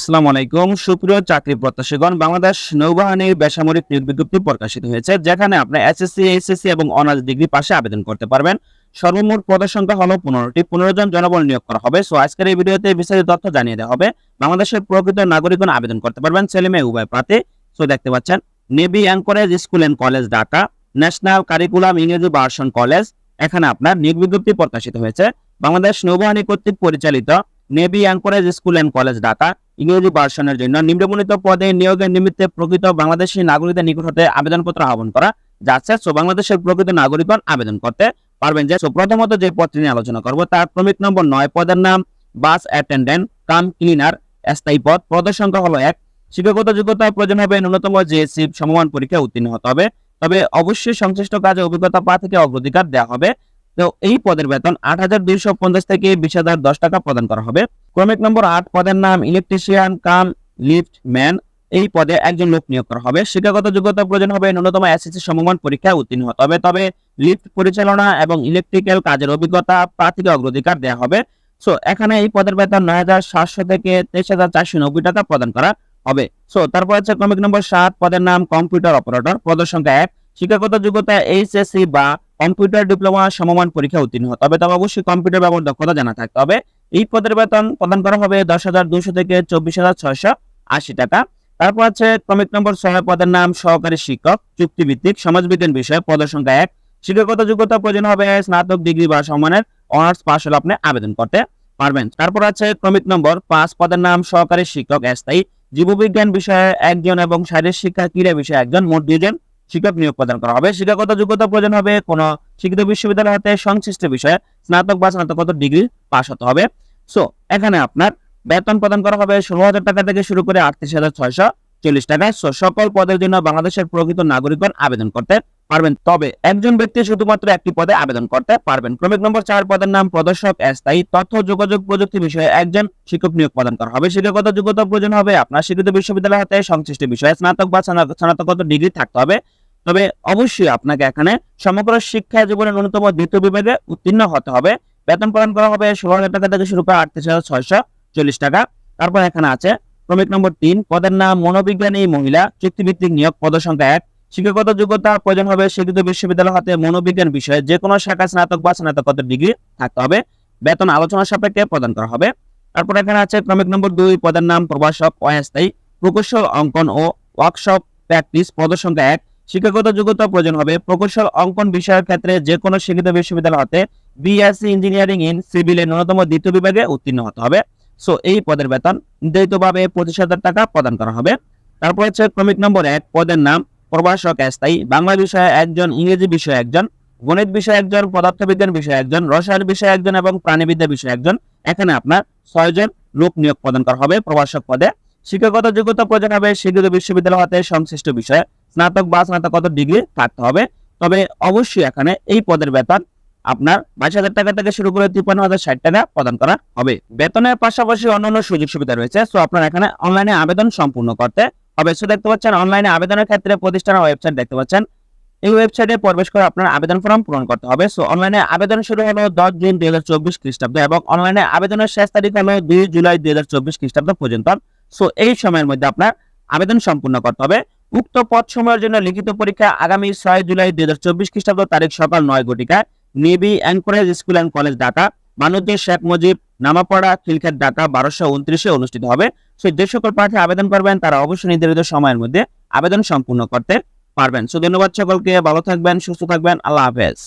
আসসালামু আলাইকুম। সুপ্রিয় চাকরি প্রত্যাশীগণ, বাংলাদেশ নৌবাহিনীর বেসামরিক নিয়োগ বিজ্ঞপ্তি প্রকাশিত হয়েছে, যেখানে আপনি এসএসসি এইচএসসি এবং অনার্স ডিগ্রি পাশে আবেদন করতে পারবেন। সর্বমোট পদের সংখ্যা হলো পনেরোটি। পনেরো জন জনবল নিয়োগ করা হবে। সো আজকের এই ভিডিওতে বিস্তারিত তথ্য জানিয়ে দেওয়া হবে। বাংলাদেশের প্রকৃত নাগরিকগণ আবেদন করতে পারবেন, ছেলে মেয়ে, উভয় প্রার্থী। সো দেখতে পাচ্ছেন navy anchorage school and college Dhaka national curriculum ইংরেজি ভার্সন কলেজ এখানে আপনার নিয়োগ বিজ্ঞপ্তি প্রকাশিত হয়েছে। বাংলাদেশ নৌবাহিনী কর্তৃক পরিচালিত navy anchorage school and college Dhaka ইংরেজি ভার্সনের জন্য নিম্নবর্ণিত পদে নিয়োগের নিমিত্তে প্রকৃত বাংলাদেশী নাগরিকদের নিকট হতে আবেদনপত্র আহ্বান করা যাচ্ছে। সো বাংলাদেশের প্রকৃত নাগরিকগণ আবেদন করতে পারবেন যে, সো প্রথমত যে পদটি নিয়ে আলোচনা করব, তার ক্রমিক নম্বর নয়। পদের নাম বাস অ্যাটেন্ডেন্ট, কাম ক্লিনার, স্থায়ী পদ। পদের সংখ্যা হলো এক। শিক্ষাগত যোগ্যতা প্রয়োজন হবে ন্যূনতম জেএসসি সমমান পরীক্ষা উত্তীর্ণ হতে হবে। তবে অবশ্যই সংশ্লিষ্ট কাজে অভিজ্ঞতা পা থেকে অগ্রাধিকার দেওয়া হবে। তো এই পদের বেতন আট হাজার দুইশো পঞ্চাশ থেকে বিশ হাজার দশ টাকা প্রদান করা হবে। ক্রমিক নম্বর আট, পদের নাম ইলেকট্রিশিয়ান, কাম, লিফট, ম্যান। এই পদে একজন লোক নিয়োগ করা হবে। শিক্ষাগত যোগ্যতা প্রয়োজন হবে ন্যূনতম এসএসসি সমমান পরীক্ষায় উত্তীর্ণ হতে হবে। তবে লিফট পরিচালনা এবং ইলেকট্রিক্যাল কাজের অভিজ্ঞতা প্রার্থীকে অগ্রাধিকার দেওয়া হবে। সো, এখানে এই পদের বেতন নয় হাজার সাতশো থেকে তেইশ হাজার চারশো নব্বই টাকা প্রদান করা হবে। সো, তারপর হচ্ছে ক্রমিক নম্বর সাত, পদের নাম কম্পিউটার অপারেটর। পদের সংখ্যা এক, শিক্ষাগত যোগ্যতা এইচএসসি বা কম্পিউটার ডিপ্লোমা সমমান পরীক্ষা উত্তীর্ণ হতে হবে তবে অবশ্যই কম্পিউটার ব্যবহার দক্ষতা জানা থাকতে হবে এই পদের বেতন প্রদান করা হবে দশ হাজার দুশো থেকে চব্বিশ হাজার ছয়শো আশি টাকা। তারপর আছে ক্রমিক নম্বর ছয় পদের নাম সহকারী শিক্ষক, চুক্তিভিত্তিক, সমাজবিজ্ঞান বিষয়ে পদের সংখ্যা এক। শিক্ষাগত যোগ্যতা প্রয়োজন হবে স্নাতক, ডিগ্রি বা সমানের অনার্স পাস হলে আপনি আবেদন করতে পারবেন। তারপর আছে ক্রমিক নম্বর পাঁচ পদের নাম সহকারী শিক্ষক, স্থায়ী জীববিজ্ঞান বিষয়ে একজন এবং শারীরিক শিক্ষা ক্রীড়া বিষয়ে একজন। মোট দুইজন শিক্ষক নিয়োগ প্রদান করা হবে। শিক্ষাগত যোগ্যতা প্রয়োজন হবে কোন শিক্ষিত বিশ্ববিদ্যালয় হতে সংশ্লিষ্ট বিষয়ে। স্নাতক বা স্নাতকোত্তর ডিগ্রি পাস হতে হবে। সো এখানে আপনার বেতন প্রদান করা হবে ষোলো হাজার টাকা থেকে শুরু করে আটত্রিশ হাজার ছয়শো চল্লিশ টাকা। সো সকল পদের জন্য বাংলাদেশের প্রকৃত নাগরিকগণ আবেদন করতে পারবেন। তবে একজন ব্যক্তি শুধুমাত্র একটি পদে আবেদন করতে পারবেন। ক্রমিক নম্বর চার পদের নাম প্রদর্শক, স্থায়ী তথ্য, যোগাযোগ প্রযুক্তি বিষয়ে একজন শিক্ষক নিয়োগ প্রদান করা হবে। শিক্ষাগত যোগ্যতা প্রয়োজন হবে আপনার স্বীকৃত বিশ্ববিদ্যালয় হতে সংশ্লিষ্ট বিষয়ে। স্নাতক বা স্নাতক- স্নাতকোত্তর ডিগ্রি থাকতে হবে। তবে অবশ্যই আপনাকে এখানে সমগ্র শিক্ষা জীবনের ন্যূনতম দ্বিতীয় বিভাগে উত্তীর্ণ হতে হবে। বেতন প্রদান করা হবে ষোলো হাজার টাকা থেকে শুরু করে আটত্রিশ হাজার ছয়শো চল্লিশ টাকা। তারপর এখানে আছে ক্রমিক নম্বর তিন, পদের নাম মনোবিজ্ঞানী মহিলা, চুক্তিভিত্তিক নিয়োগ পদ সংখ্যা এক। শিক্ষাগত যোগ্যতা প্রয়োজন হবে স্বীকৃত বিশ্ববিদ্যালয় হাতে মনোবিজ্ঞান বিষয়ে যে কোনো শাখা স্নাতক বা স্নাতকোত্তর ডিগ্রি থাকতে হবে। বেতন আলোচনা সাপেক্ষে প্রদান করা হবে। তারপর এখানে আছে ক্রমিক নম্বর দুই, পদের নাম প্রভাষক অস্থায়ী প্রকৌশল অঙ্কন ও ওয়ার্কশপ প্র্যাকটিস পদ সংখ্যা এক। শিক্ষাগত যোগ্যতা প্রয়োজন হবে। প্রকৌশল, অঙ্কন বিষয়ের ক্ষেত্রে যে কোনো শিক্ষিত বিশ্ববিদ্যালয় হতে বিএসসি ইঞ্জিনিয়ারিং ইন সিভিলের ন্যূনতম দ্বিতীয় বিভাগে উত্তীর্ণ হতে হবে। সো এই পদের বেতন নির্ধারিতভাবে পঁচিশ হাজার টাকা প্রদান করা হবে। তারপর হচ্ছে ক্রমিক নম্বর এক, পদের নাম প্রভাষক স্থায়ী, বাংলা বিষয়ে একজন, ইংরেজি বিষয়ে একজন, গণিত বিষয়ে একজন, পদার্থবিজ্ঞান বিষয়ে একজন, রসায়ন বিষয়ে একজন এবং প্রাণীবিদ্যা বিষয়ে একজন। এখানে আপনার ছয়জন লোক নিয়োগ প্রদান করা হবে প্রভাষক পদে। শিক্ষাগত যোগ্যতা প্রয়োজন হবে স্বীকৃত বিশ্ববিদ্যালয় হতে সংশ্লিষ্ট বিষয়ে। স্নাতক বা স্নাতকোত্তর ডিগ্রি থাকতে হবে। তবে অবশ্যই এখানে এই পদের বেতন আপনার বাইশ হাজার টাকা থেকে শুরু করে তিপ্পান্ন হাজার ষাট টাকা প্রদান করা হবে। বেতনের পাশাপাশি অন্যান্য সুযোগ সুবিধা রয়েছে। সো আপনার এখানে অনলাইনে আবেদন সম্পূর্ণ করতে হবে। সো দেখতে পাচ্ছেন অনলাইনে আবেদনের ক্ষেত্রে প্রতিষ্ঠানের ওয়েবসাইট দেখতে পাচ্ছেন। এই ওয়েবসাইটে প্রবেশ করে আপনার আবেদন ফর্ম পূরণ করতে হবে। সো অনলাইনে আবেদন শুরু হলো দশ জুন দুই হাজার চব্বিশ খ্রিস্টাব্দ এবং অনলাইনে আবেদনের শেষ তারিখ হলো দুই জুলাই দুই হাজার চব্বিশ খ্রিস্টাব্দ পর্যন্ত। সো এই সময়ের মধ্যে আপনার আবেদন সম্পূর্ণ করতে হবে। উক্ত পদ সময়ের জন্য লিখিত পরীক্ষা আগামী ছয় জুলাই দুই হাজার চব্বিশ খ্রিস্টাব্দ তারিখ সকাল নয় ঘটিকায়। Navy anchorage school and college, Dhaka. মানবদের Sheikh Mujib Namapara Khilkhet Dhaka বারোশো উনত্রিশে অনুষ্ঠিত হবে। সো যে সকল প্রার্থী আবেদন করবেন, তারা অবশ্যই নির্ধারিত সময়ের মধ্যে আবেদন সম্পূর্ণ করতে পারবেন। সো ধন্যবাদ সকলকে, ভালো থাকবেন, সুস্থ থাকবেন, আল্লাহ হাফেজ।